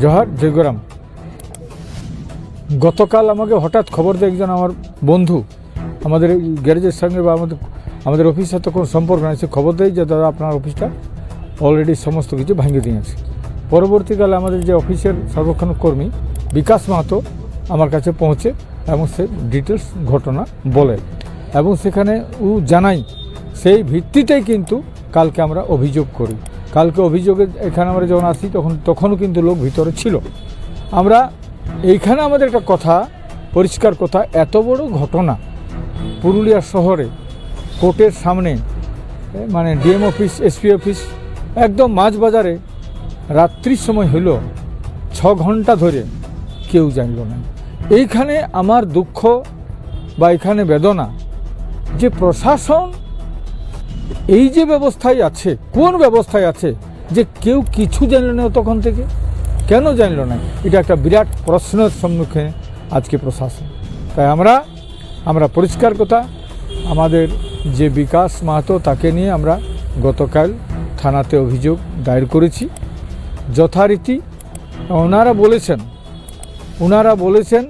জোহার, জয়গরাম। গতকাল আমাকে হঠাৎ খবর দেয় একজন আমার বন্ধু। আমাদের গ্যারেজের সঙ্গে বা আমাদের আমাদের অফিসের সাথে কোনো সম্পর্ক নেই। সে খবর দেয় যে, দাদা, আপনার অফিসটা অলরেডি সমস্ত কিছু ভাঙিয়ে দিয়েছে। পরবর্তীকালে আমাদের যে অফিসের সর্বক্ষণ কর্মী বিকাশ মাহাতো আমার কাছে পৌঁছে এবং সে ডিটেলস ঘটনা বলে। এবং সেখানে ও জানাই সেই ভিত্তিতেই কিন্তু কালকে আমরা অভিযোগ করি। কালকে অভিযোগে এখানে আমরা যখন আসি, তখন তখনও কিন্তু লোক ভিতরে ছিল। আমরা এইখানে আমাদের একটা কথা, পরিষ্কার কথা, এত বড় ঘটনা পুরুলিয়া শহরে, কোর্টের সামনে মানে ডিএম অফিস, এসপি অফিস, একদম মাঝ বাজারে রাত্রির সময় হইল ছ ঘণ্টা ধরে কেউ জানল না। এইখানে আমার দুঃখ বা এখানে বেদনা যে প্রশাসন এই যে ব্যবস্থায় আছে, কোন ব্যবস্থায় আছে যে কেউ কিছু জানল না তখন থেকে? কেন জানল না? এটা একটা বিরাট প্রশ্নের সম্মুখীন আজকে প্রশাসন। তাই আমরা আমরা পরিষ্কার কথা, আমাদের যে বিকাশ মাহাতো তাকে নিয়ে আমরা গতকাল থানাতে অভিযোগ দায়ের করেছি। যথারীতি ওনারা বলেছেন ওনারা বলেছেন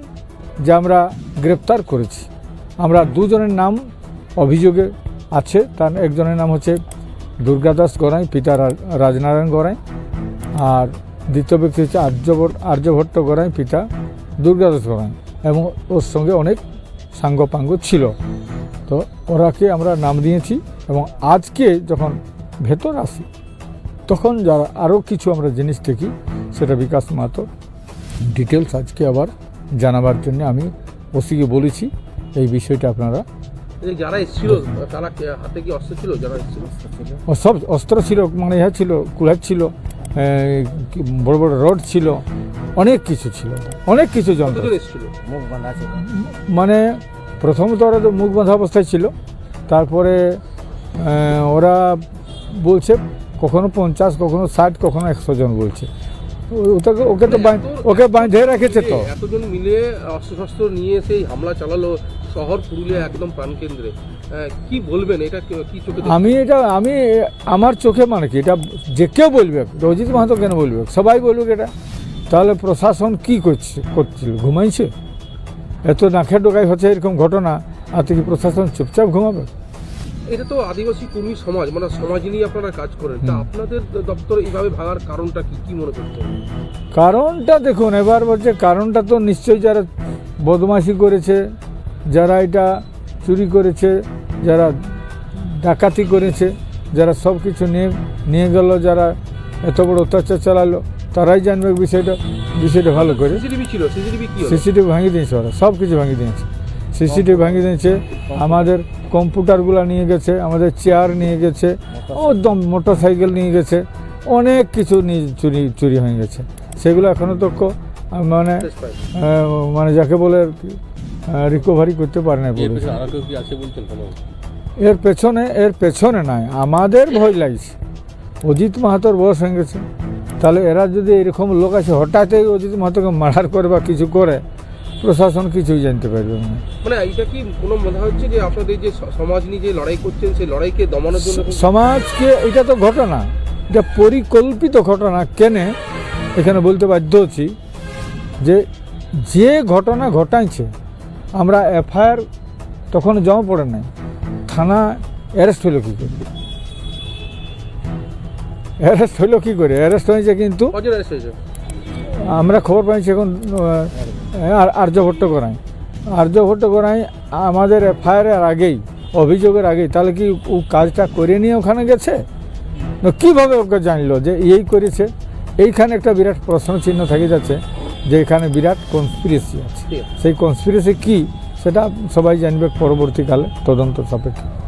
যে আমরা গ্রেপ্তার করেছি। আমরা দুজনের নাম অভিযোগে আছে। তার একজনের নাম হচ্ছে দুর্গাদাস গড়াই, পিতা রাজনারায়ণ গড়াই। আর দ্বিতীয় ব্যক্তি হচ্ছে আর্যভট্ট আর্যভট্ট গড়াই, পিতা দুর্গাদাস গড়াই। এবং ওর সঙ্গে অনেক সাঙ্গপাঙ্গ ছিল। তো ওরাকে আমরা নাম দিয়েছি এবং আজকে যখন ভেতর আসি, তখন যারা আরও কিছু আমরা জিনিস দেখি, সেটা বিকাশ মাহাতো। ডিটেলস আজকে আবার জানাবার জন্য আমি ওসিকে বলেছি, এই বিষয়টা আপনারা যারা এসেছিল তারা হাতে কি অস্ত্র ছিল যারা এসেছিল? সব অস্ত্র ছিল মানে ইহা ছিল কুলার ছিল বড় বড় রড ছিল অনেক কিছু ছিল অনেক কিছু যন্ত্র মানে প্রথমত ওরা তো মুখ বাঁধা অবস্থায় ছিল তারপরে ওরা বলছে কখনো পঞ্চাশ কখনো ষাট কখনো একশো জন বলছে। ওটাকে ওকে তো ওকে বাঁধে রেখেছে তো। এতজন মিলে অস্ত্রশস্ত্র নিয়ে সেই হামলা চালালো শহর পুরুলিয়া একদম প্রাণকেন্দ্রে। কি বলবেন? এটা কি- চোখে আমি এটা আমি আমার চোখে মানে কি? এটা যে কেউ বলবে রজিত মাহাতো কেন বলবে? সবাই বলবে এটা। তাহলে প্রশাসন কি করছে করছিল? ঘুমাইছে? এত নাখের ডোকাই হচ্ছে এরকম ঘটনা আর কি প্রশাসন চুপচাপ ঘুমাবে? এটা তো আদিবাসী কর্মী সমাজ মানে সমাজ নিয়ে আপনারা কাজ করেন। তা আপনাদের দপ্তর এইভাবে ভাঙার কারণটা কি? কি মনে করছেন? কারণটা দেখুন এবার বলছে কারণটা তো নিশ্চয়ই যারা বদমাশি করেছে যারা এটা চুরি করেছে যারা ডাকাতি করেছে যারা সব কিছু নিয়ে নিয়ে গেল যারা এত বড় অত্যাচার চালালো তারাই জানবে বিষয়টা বিষয়টা ভালো করে। সিসিটিভি ছিল সিসিটিভি কি সিসিটিভি ভাঙিয়ে দিয়েছে ওরা সব কিছু ভাঙিয়ে দিয়েছে। সিসিটিভি ভাঙিয়ে দিয়েছে আমাদের কম্পিউটারগুলো নিয়ে গেছে আমাদের চেয়ার নিয়ে গেছে একদম মোটর সাইকেল নিয়ে গেছে অনেক কিছু নিয়ে চুরি চুরি হয়ে গেছে। সেগুলো এখনও তো মানে মানে যাকে বলে রিকভারি করতে পারে না এর পেছনে এর পেছনে নাই আমাদের ভয় লাগছে। অজিত মাহাতোর বয়স হয়ে গেছে। তাহলে এরা যদি এরকম লোক আছে হঠাৎই অজিত মাহাতোকে মার্ডার করে বা কিছু করে প্রশাসন কিছুই জানতে পারবে না। মানে এটা কি কোনো মনে হচ্ছে যে আপনাদের যে সমাজ নিয়ে যে লড়াই করছেন সেই লড়াইকে দমানোর জন্য সমাজকে এটা তো ঘটনা। এটা পরিকল্পিত ঘটনা। কেনে? এখানে বলতে বাধ্য হচ্ছি যে যে ঘটনা ঘটাইছে আমরা এফআইআর তখন জমা পড়ে নাই। থানা অ্যারেস্ট হলো কী করে? অ্যারেস্ট হলো কী করে? অ্যারেস্ট হয়েছে কিন্তু আমরা খবর পাইছি এখন আর- আর্যভট্ট করাই আর্যভট্ট করাই আমাদের এফআইআর আগেই অভিযোগের আগেই তাহলে কি ও কাজটা করে নিয়ে ওখানে গেছে? কীভাবে ওকে জানলো যে এই করেছে? এইখানে একটা বিরাট প্রশ্ন চিহ্ন থেকে যাচ্ছে যে এখানে বিরাট কনস্পিরেসি আছে। সেই কনস্পিরেসি কি? সেটা সবাই জানবে পরবর্তীকালে তদন্ত সাপেক্ষে।